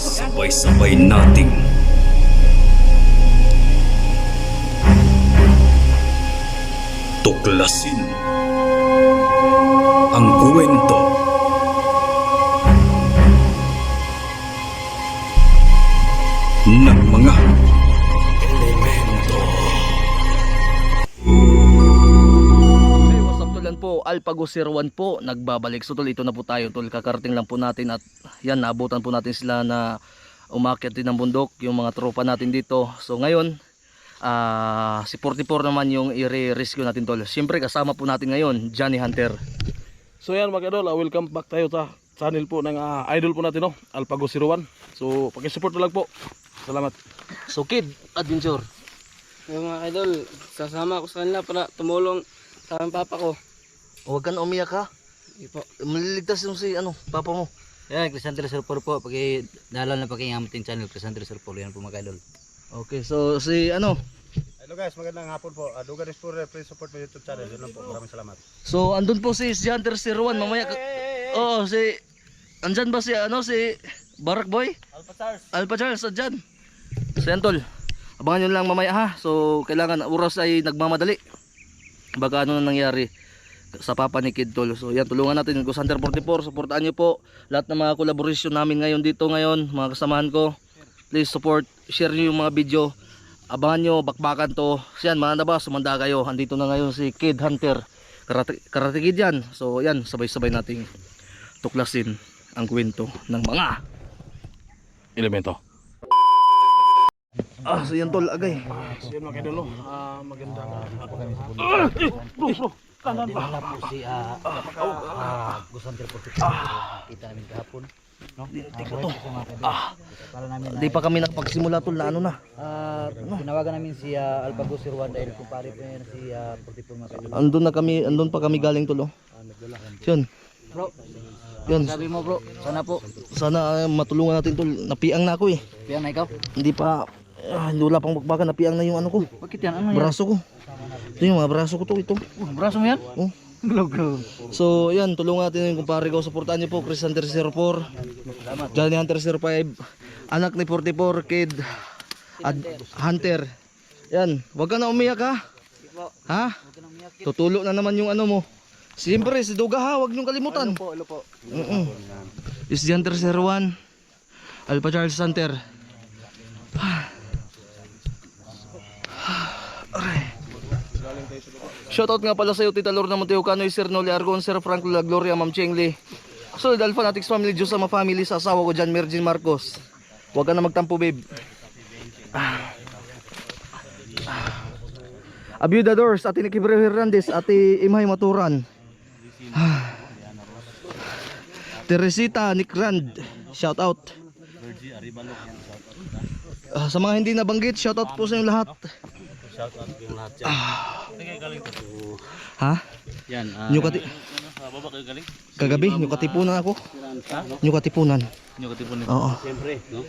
Sabay-sabay nating tuklasin ang kwento tol? Yan po, Alpago 01 po, nagbabalik. So tol, ito na po tayo tol, kakarating lang po natin at yan, naabutan po natin sila na umakyat din ng bundok, yung mga tropa natin dito. So ngayon, ah si 44 naman yung i-rescue natin tol. Siyempre kasama po natin ngayon, Johnny Hunter. So yan mga idol, ah, welcome back tayo sa channel po ng ah, idol po natin, no? Alpago 01. So, pakisupport na lang po. Salamat. So Kid, adventure. Yung mga idol, sasama ako sa kanila para tumulong sa aking papa ko. Huwag ka na umiyak ha. Hindi po. Maliligtas yung si ano, papa mo. Yan, Crisanter Surpor po. Pag naalala na pakingamutin channel, Crisanter Surpor. Yan po mga idol. Okay, so si ano, Hello guys, magandang hapon po. Uh, Dugan Explorer, please support my YouTube channel. Yun lang po. Maraming salamat. So andun po si si Hunter 01 mamaya. ka- Oo, si Andyan ba si ano si Barak Boy? Alpha Charles. Alpha Charles andyan. So yan tol. Abangan nyo lang mamaya ha. So kailangan oras ay nagmamadali. Baka ano na nangyari sa papa ni Kid tol. So yan tulungan natin yung Hunter 44. Suportahan nyo po lahat ng mga collaboration namin ngayon dito ngayon, mga kasamahan ko. Please support, share nyo yung mga video. Abangan nyo, bakbakan to. So yan, mga nabas, sumanda kayo. Andito na ngayon si Kid Hunter. Karate, karate kid yan. So yan, sabay-sabay nating tuklasin ang kwento ng mga Elemento. Ah, so yan tol, agay. So yan mga idol, no? Ah, magandang Wala po si uh, uh, Gusanter po. Kita namin kahapon. No? Hindi ko to. Para namin na, Di pa kami nakapagsimula tol na ano na. Ah, tinawagan namin si uh, Alpago Sirwan dahil kumpare po yan si uh, 44 mga idol. Andun na kami, andun pa kami galing tol. Oh. Yun. Bro, Yun. sabi mo bro, sana po. Sana ah, matulungan natin tol. Napiang na ako eh. Piyan na ikaw. Hindi pa ah, wala pang bakbakan napiang na yung ano ko. Bakit yan? Ano yan? Braso ko. Ito yung mga braso ko to ito. Uh, braso mo yan? Oh. Glow, So yan, tulungan natin yung kumpare ko. Suportahan niyo po Chris Hunter 04. Johnny Hunter 05. Anak ni 44 kid. Ad, Hunter. Yan, wag ka na umiyak ha. Ha? Tutulo na naman yung ano mo. Siyempre, si Duga ha, wag niyong kalimutan. Po, ano po? Oo. Is the Hunter 01. Alpha Charles Hunter. Shoutout nga pala sa iyo, Tita Lorna Monteo Cano, Sir Noli Argon, Sir Frank La Gloria, Ma'am Chengli. Solid Alphanatics Family, Diyos sa mga family, sa asawa ko dyan, Mergin Marcos. Huwag ka na magtampo, babe. Ah. Ah. Abiuda Doors, Ate Nicky Breo Hernandez, Ate Imay Maturan. Ah. Teresita Nick Rand, shout out. Ah, sa mga hindi nabanggit, shout out po sa inyo lahat. Ha? Yan, uh, Nyo kati... Kagabi, nyo katipunan ako. Nyo katipunan. nyo katipunin. Oo. Siyempre, no?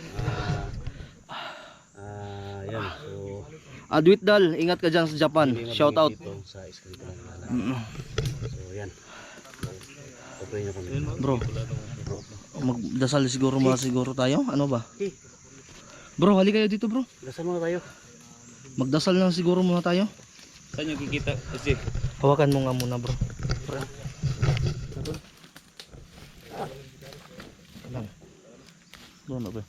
Ah, yan. So, Adwit Dal, ingat ka dyan sa Japan. Shout out. sa. So, yan. Kami. Bro, magdasal siguro muna siguro tayo. Ano ba? Bro, hali kayo dito bro. Dasal muna tayo. Magdasal lang siguro muna tayo. Saan nyo kikita? Kasi, Hawakan mo nga muna bro. Bro. Doon na ba?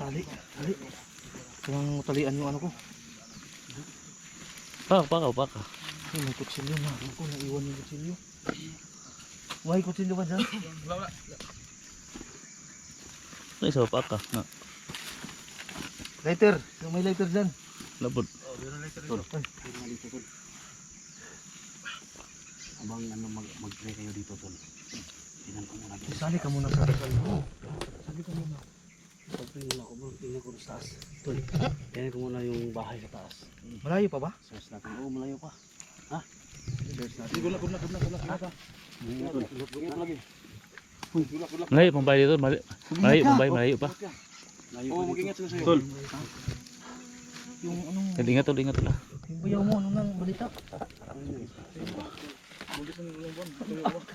Tali, tali. Kailangan talian yung ano ko. Paka, paka, paka. Ay, may kutsilyo na. Ako, naiwan yung kutsilyo. May kutsilyo ba dyan? Ay, sa paka. Na, Lighter. Yung may lighter dyan. labot. Abang ano, mag mag-try kayo dito, tol. Tingnan ko muna. Sali ka muna sa dekal mo. Pagpingin ako, bro. Tingnan ko sa taas. Tol, tingnan ko muna yung bahay sa taas. Malayo pa ba? Search natin. Oo, malayo pa. Ha? Search natin. Gula, gula, gula, gula, gula. Ko lagi. Malayo pang bahay dito. Malayo, malayo pang bahay, malayo pa. Malayo pa Oo, mag-ingat sila sa'yo. Tol. Yung anong... Ingat tol, ingat tol. Ah. Kuya mo, ano nang balita?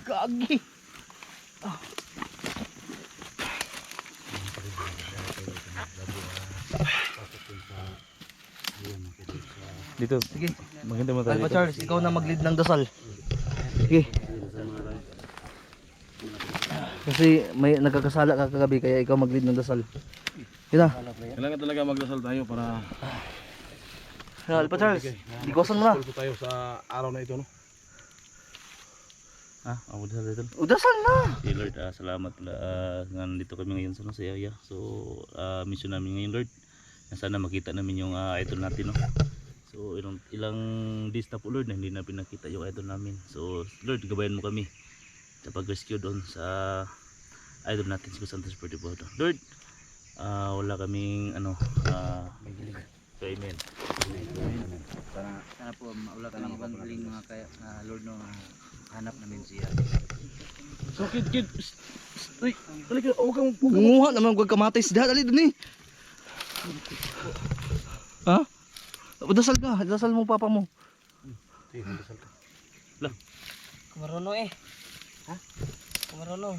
Kagi! Ah. Dito. Sige. Maganda mo tayo. Alba Charles, ikaw na mag-lead ng dasal. Sige. Kasi may nagkakasala ka kagabi kaya ikaw mag-lead ng dasal. Kita. Kailangan talaga magdasal tayo para Alpha Charles, ikosan mo na. tulpo tayo sa araw na ito no. Ha? Ako sa dito. O, dasal na. Si Lord, ah, salamat uh, nga nandito kami ngayon sa sa Yaya. So, ah, mission namin ngayon Lord. Na sana makita namin yung ah, idol natin no. So, ilang, ilang days na po Lord na hindi na pinakita yung idol namin. So, Lord, gabayan mo kami sa pag-rescue doon sa idol natin si Santos Portipoto. Lord, ah, wala kaming ano, ah, so amen. Sana, sana po maula ka ng ibang galing mga kaya, ah, Lord no, ah, hanap namin siya. So kid kid. Uy, dali ka, huwag kang Nguha naman huwag kamatay si Dad. Dali dun eh. Ha? Dasal ka. Dasal mo papa mo. Kumarono eh. Ha? Kumarono.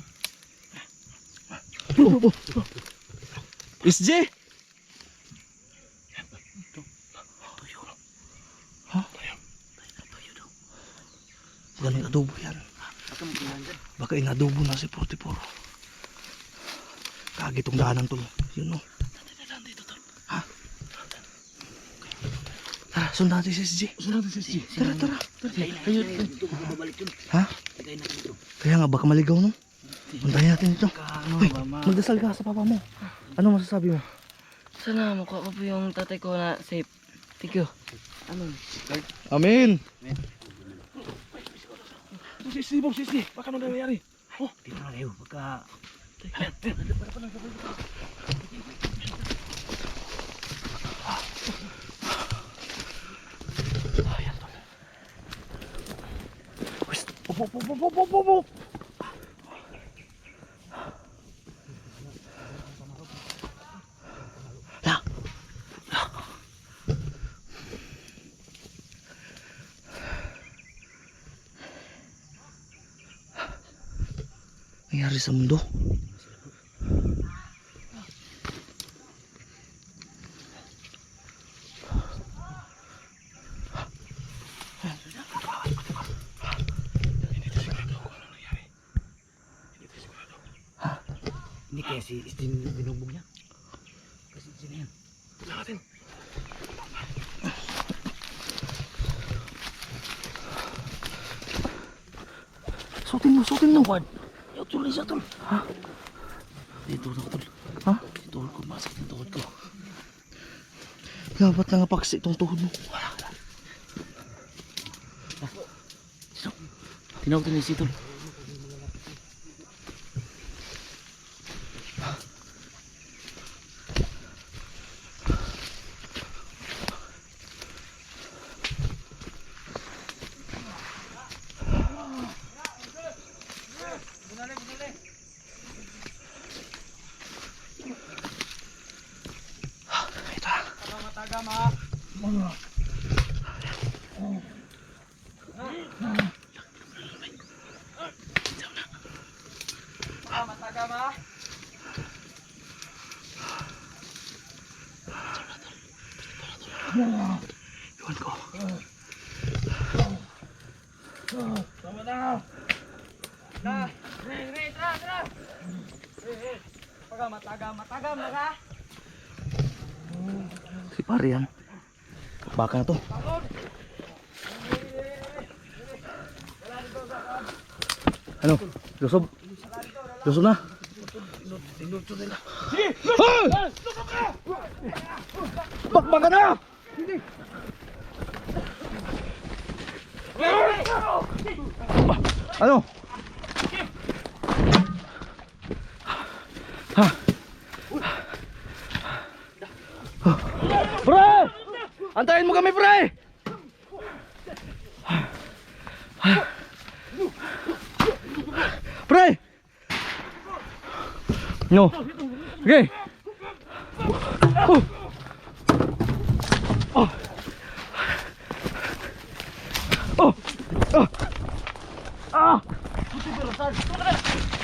SJ! Ha? Baka inadobo yan. Baka inadobo na si 44. Kagi itong daanan tol. Yun o. Ha? Tara, sundan natin si SJ. Sundan natin si SJ. Tara, tara. Ayun. Ha? Kaya nga, baka maligaw no? Puntahin natin ito. Uy, magdasal ka sa papa mo. Ano masasabi mo? Sana mukha ko po yung tatay ko na safe. Thank you. Amen. Amen. Si si Bob, si si. Baka ano nangyayari? Dito na kayo, pagka Opo, opo, opo, opo, opo, opo. La. La. Nangyari sa mundo. Hindi kaya si Istin binugbog niya. Kasi sino yan? Suotin mo, suotin mo. Yo, tuloy siya tol. Ha? Dito na tol. Ha? Tuhod ko, masak yung tuhod ko. Dapat na nga paksi itong tuhod mo. Tinawag to ni si tol. Iwan ko. Si pare yan. Baka na to. Ano? Lusob? Lusob na? Hey! Bakbak ka na! Ano? Ha? Pre! Antayin mo kami, pre! Pre! No. Okay. Oh. Oh. Oh. Oh. Ah!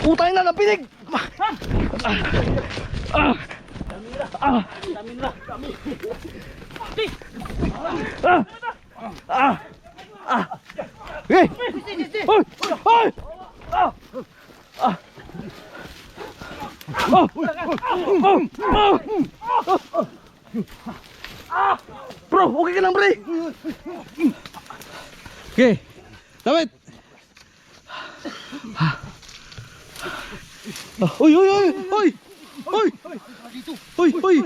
Utay na napinig! Ah! Ah! Ah! Ah! Ah! Hey! Hoy! Hoy! Ah! Ah! Oh! Oh! Oh! Bro, okay ka lang, pre? Okay. Ah, Uy, uy, uy, uy! Uy! Uy, uy!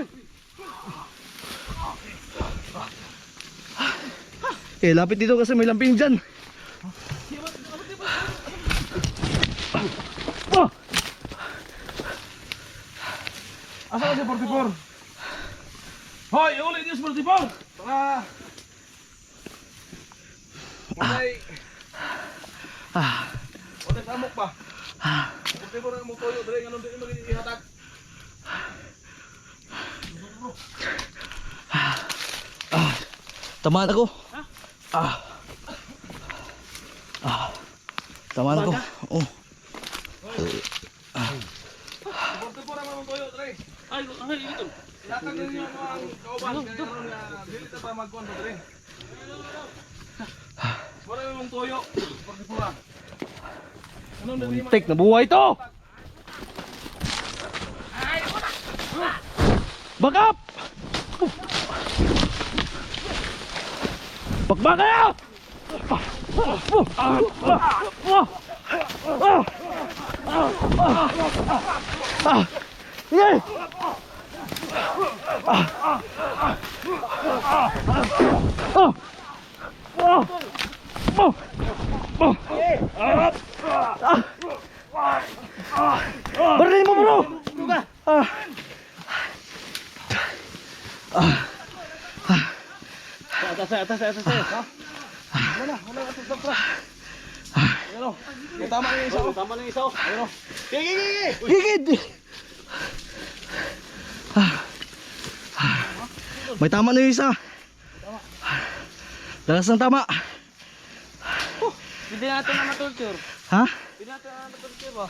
Eh, lapit dito kasi may lamping dyan. Asa si 44? Hoy, ulit yung 44! Para... Patay... Ah. Patay sa amok pa. 44 na mong toyo, dali, ganun din yung magiging ihatag. Tamaan ako. Ah. Ah. Tamaan ako. Oh. 44 na mong toyo, dali. Ay, ay, ito. Ihatag din yung mga kauban. Dili na pa magkuhan pa, dali. Wala mong toyo, 44 na. Ganun din yung Tek, nabuhay to! Back up! Bakba kayo! Sige! Barili mo bro! Ah. Tama na yung isa. Tama na yung isa. Ayun o. Higid! Ah. Ah. May tama na yung isa. Lakas ng tama. Hindi natin na matulture. Ha? Hindi natin na matulture ba?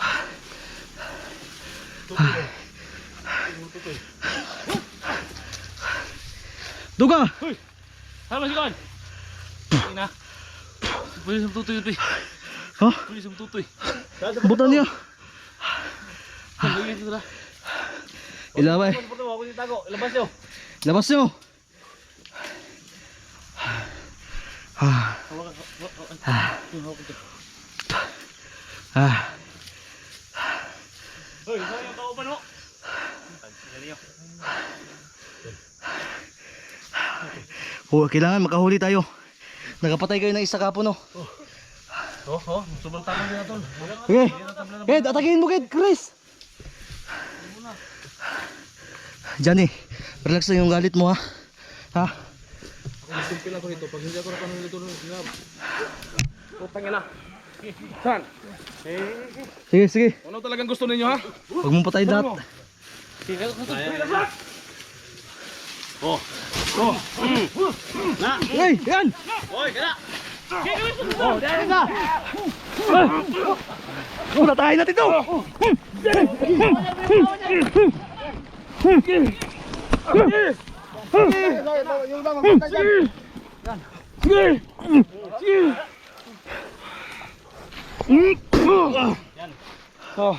Duga! Tama si Kon. Ina. Pulis ang tutoy, tutoy. Ha? Pulis ang tutoy. Butan niya. Lagyan ito na. Tago. Ilabas nyo. Labas nyo. Ah. Ah. Hoy, saan yung kauban mo? Oh, kailangan makahuli tayo. Nakapatay kayo ng isa kapo no. Oh, oh. Sobrang tama nila tol. Okay. Ked, atakin mo Ked, Chris. Johnny, relax na yung galit mo ha. Ha? Simple lang ko ito. Pag hindi ako nakanong nito, sinab. Putang ina. San? Sige, sige. Ano talagang gusto ninyo ha? Huwag mong patayin lahat. Oh. Oh. Hey, yan! Hoy, kaya. Oh, natayin natin to! Oh.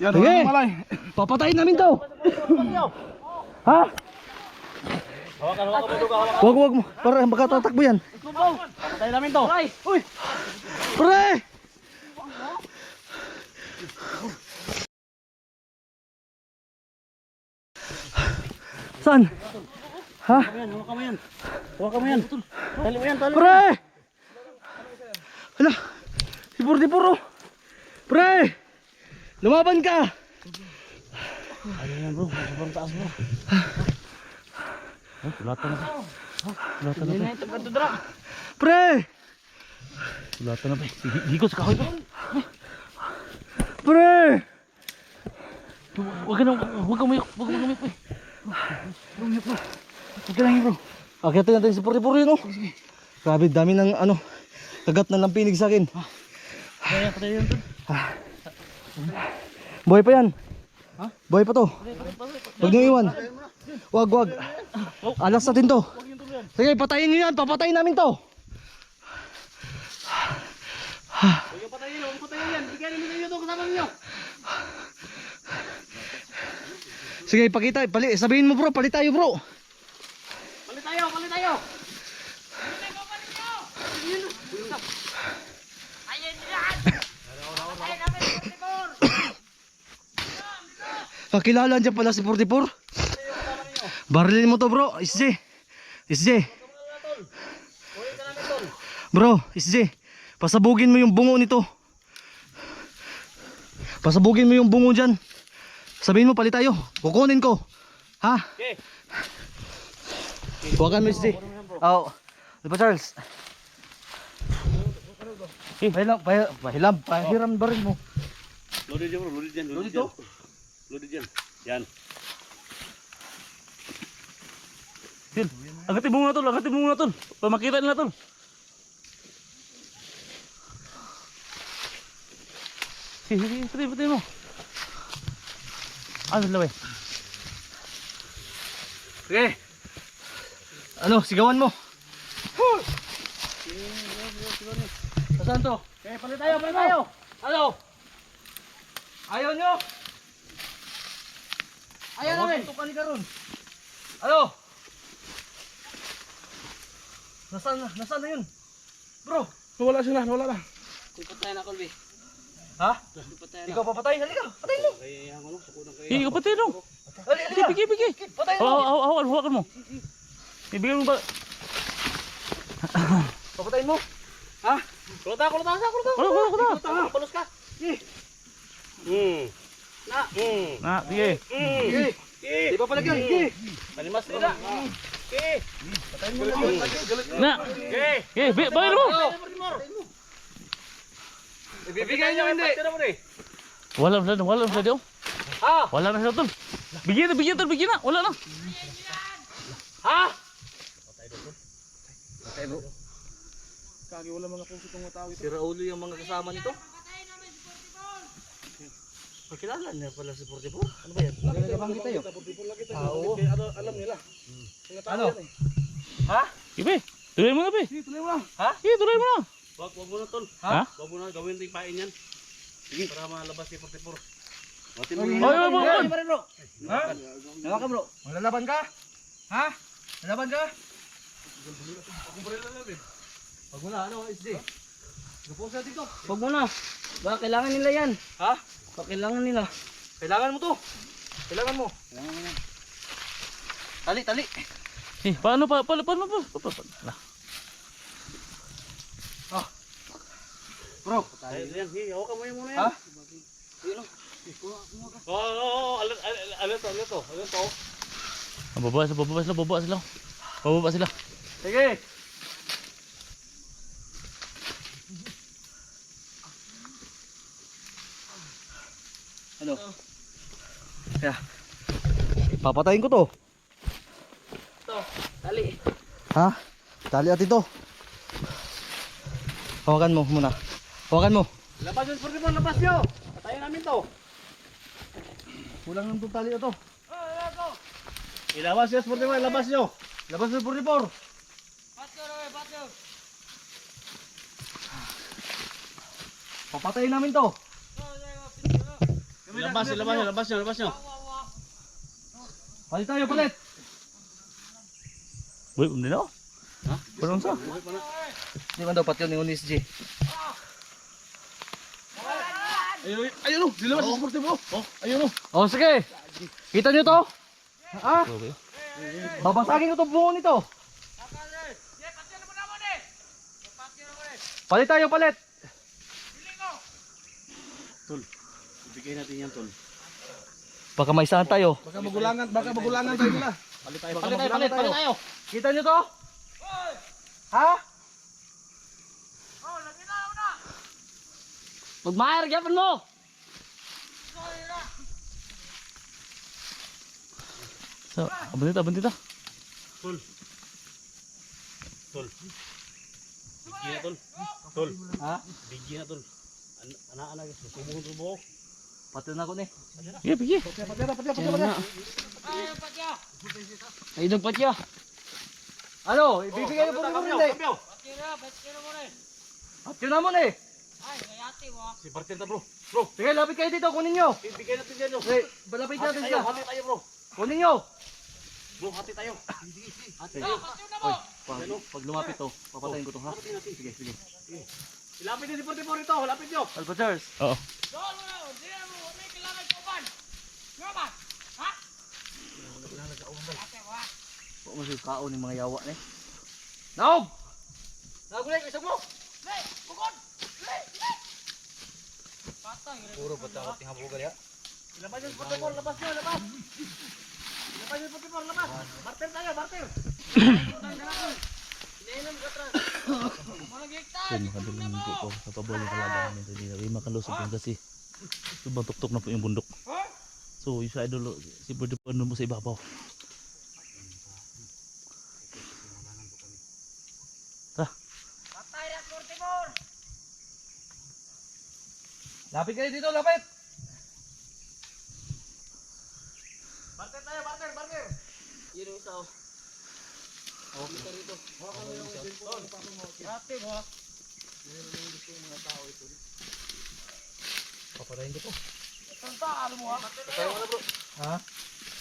Yan, Sige. malay. Papatayin namin to! Ha? Wag, wag mo. Para baka tatakbo yan. Tayo namin to. Uy! Pre! Saan? Ha? Huwag mo yan. Huwag mo yan. Tali mo yan, tali. Pre! Hala, si Purdi Puro. Pre! Lumaban ka! Ano yan bro? Sobrang taas bro. Huh? Sulatan na. Sulatan na. Pre! Sulatan na pa. Higos ka. Pre! Huwag ka na. Huwag ka umayok. Huwag ka umayok. Huwag ka lang yun, bro. Akitin natin si yun, oh. Grabe, dami ng ano, kagat na lampinig sa akin. Kaya patay yan tol. Buhay pa yan. Buhay pa to. Huwag niyo iwan. Wag, wag. Alas natin to. Sige, patayin niyo yan. Papatayin namin to. Sige, ipakita. Pali, sabihin mo bro, palit tayo bro. Kakilala dyan pala si 44. Barilin mo to bro, SJ. SJ. Bro, SJ. Pasabugin mo yung bungo nito. Pasabugin mo yung bungo dyan. Sabihin mo palit tayo. Kukunin ko. Ha? Huwagan mo SJ. Oo. Di ba Charles? Eh, pahilam, pahilam, pahilam, pahiram ba rin mo? Loaded dyan bro, loaded dyan. Loaded dyan. Loaded dyan. Yan. Yan. Agatin mo muna tol, agatin mo muna tol. Para makita nila tol. Sige, sige, pati mo. Ano sila eh? Sige. Ano, sigawan mo. Saan to? Okay, palit tayo, palit tayo. Ano? Ayaw nyo? Ayaw namin. Tukan ni Karun. Ano? Nasaan na? Nasaan na yun? Bro, Nawala sila, nawala na. Pupatayin ako, Bi. Ha? Ikaw papatay, halika. Patayin mo. Pati no. Halika, halika. Bigi, bigi. Patayin Hawa, mo. hawa, hawa, hawakan mo. Ibigay mo ba? Papatayin mo. Ha? Kulata, kulata, kulata, kulata. Kulo, kulo, kulo. Palos ka. Hmm. Na, sige. Sige. Di pa palagyan. Sige. Palimas nila. Na. Okay, bi, bayan mo. Ibibigay nyo hindi. Wala na wala na daw. Ha? Wala na siya tol. Bigyan na, bigyan tol, bigyan na. Wala na. Ha? Kagi wala mga puso itong matawid. Si Raulo yung mga kasama nito. Pakilala niya pala si 44. Ano ba yan? Nagabanggi tayo. Ah, oo. Ano, alam nila. Ano? Ha? Ibe, tuloy mo na, be. Sige, tuloy mo na. Ha? Sige, tuloy mo na. Wag, wag mo na tol. Ha? Wag mo na gawin yung pain yan. Sige. Para malabas si 44. Matin mo na. oy, oy, oy. pa rin bro. Ha? Nawa ka bro. Malalaban ka? Ha? Lalaban ka? Pag muna, ano, SD? Gapo sa dito. Huwag mo na. Baka kailangan nila yan. Ha? Baka kailangan nila. Kailangan mo to. Kailangan mo. Tali, tali. Eh, paano pa, paano, paano, paano, paano, paano, na. Bro. Ay, yan, hi, hawakan mo yan muna Ha? yan. Oo, oo, oo, to, alam to, alam to. Ah, Bababa sila, bababa sila, bababa sila. Bababa sila. Sige. Ano? Yeah. Papatayin ko to. Ito, tali. Ha? Tali at ito. Hawakan mo muna. Hawakan mo. Labas yung 44, labas nyo. Patayin namin to. Kulang ng itong tali na to. Ilabas yung 44, labas nyo. Labas ng 44. Papatayin namin to. Ilabas, ilabas nyo, labas nyo, labas nyo. Palit tayo, palit. Uy, hindi na. Ha? Parang sa? Hindi man daw pati yun ni Unis G. Ayun, ayun, oh, dilabas sa sportive mo. Oh, ayun, oh. Oh, sige. Kita nyo to? Ha? Okay. Babasagin ko to buo nito. Palit tayo, palit. Ibigay natin yan, tol. Baka may tayo. Baka magulangan, baka magulangan tayo nila. Palit tayo, Palit tayo, palit, palit tayo. Kita nyo to? Ha? Magmayar, gapon mo! So, abandita, abandita. Tol. Tol. Bigyan na, tol. Tol. Ha? Bigyan na, tol. An- Ana-ana, susubuhon tubo. Pati na ko ni. Sige, sige. Yan na. Idol patya. Ano? Ibibigay na po mo hindi. At yun naman eh. Si Bartel na bro. Sige, lapit kayo dito. Kunin nyo. Ibigay natin yan yo. Sige, balapit natin sila. hati tayo bro. Kunin nyo. Bro, hati tayo. Oy, pag, pag lumapit to, papatayin ko to ha. Sige, sige. Ilapit din si Porte po rito. Lapit nyo. Charles. Oo. Po mo siya kaon ng mga yawa ni. Naog! Naog ulit, isang mo! Puro batakot ni habugan ya. Labas yung Porte po. Labas nyo. Labas. Labas yung Porte po. Labas. Bartel tayo. Bartel. So makadulong po po sa pabol ng kalaban namin sa dito. Ay makalusog yan kasi sobrang tuktok na po yung bundok. So yung sa idol, si Brother po mo sa ibabaw. Ta. Lapit kayo dito, lapit! Bartel tayo. Bartel. Bartel. Yun yung isa. oh.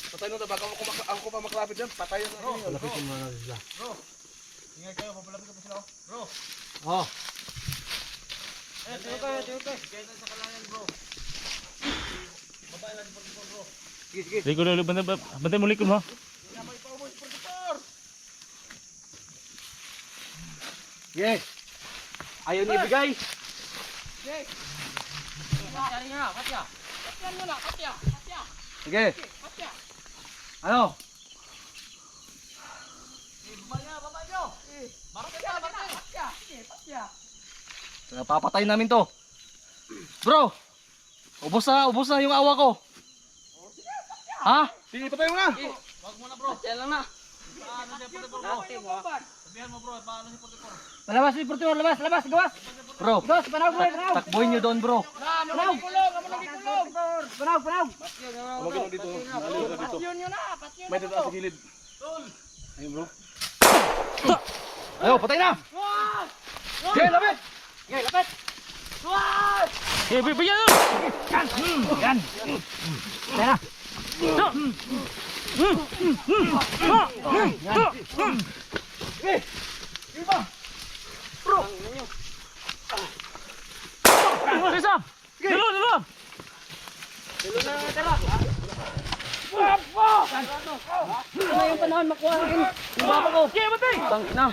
Patay mo na. Baka ako, ako pa maklapit yan. Patay na. Bro. Lapitin mo na sila. Ingay kayo. Papalapit ko pa sila. Bro. Oh. Tuyo kayo. Tuyo tayo sa kalangan bro. Babae natin Porte po bro. Sige, sige. Likod ulit, bantay, bantay mo ha? Yes! Ayaw niya ibigay! Sige! Ano? Napapatay namin to. Bro! Ubos na, ubos na yung awa ko. Ha? Sige, patay mo na. Patya lang na. Labas ni Portugal, labas, labas, gawas. Bro, gawas, panaw, bro, panaw. Takboy nyo doon, bro. Panaw, panaw, panaw. Ano ganun dito? Ano ganun dito? May dito sa gilid. Ayun bro. Ayo, patay na. Sige, lapit. Sige, lapit. Eh, bigyan na! Yan. Yan. Patay na. Isa! Dalo, dalo! Ano yung panahon makuha rin? Yung baba ko. Okay, batay! Tang na.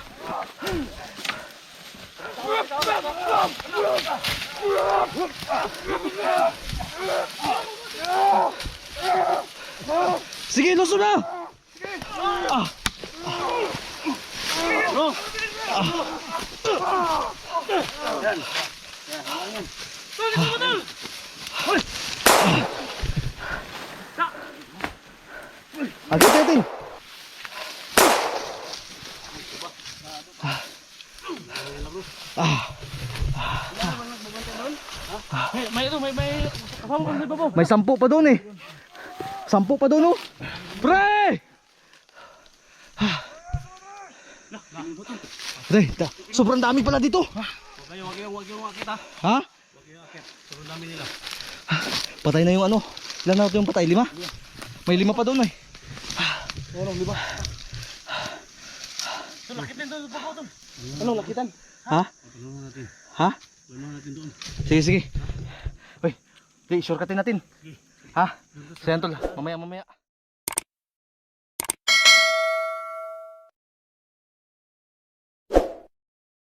Sige, luso na. Agad natin. May, may ito, may, may, kasama ko sa ibabaw. May sampu pa doon eh. Sampu pa doon oh. Pre! Pre, da, sobrang dami pala dito. Wag kayo, wag kayo, wag kayo makita. Ha? Wag kayo akit. Sobrang dami nila. Patay na yung ano. Ilan na yung patay? Lima? May lima pa doon eh. Ano, di ba? Anong lakitan? Ha? Ha? Sige, sige. Uy, di, shortcutin natin. Ha? Sige, Antol. Mamaya, mamaya.